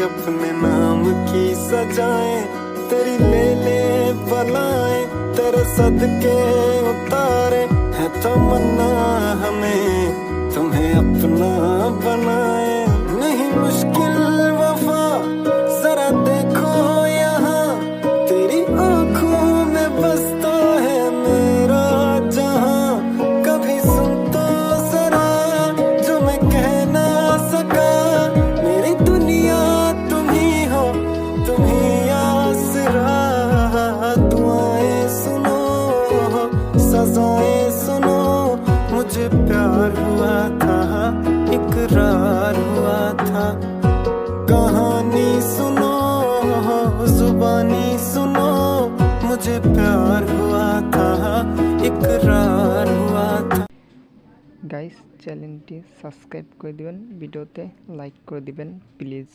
अपने नाम की सजाए तेरी ले ले बलाएँ तेरे सदके उतारे है तमन्ना हमें। सजाएं सुनो मुझे प्यार हुआ था इकरार हुआ था कहानी सुनो जुबानी सुनो मुझे प्यार हुआ था इकरार हुआ था গাইস চ্যানেলটি সাবস্ক্রাইব করে দিবেন ভিডিওতে লাইক করে দিবেন প্লিজ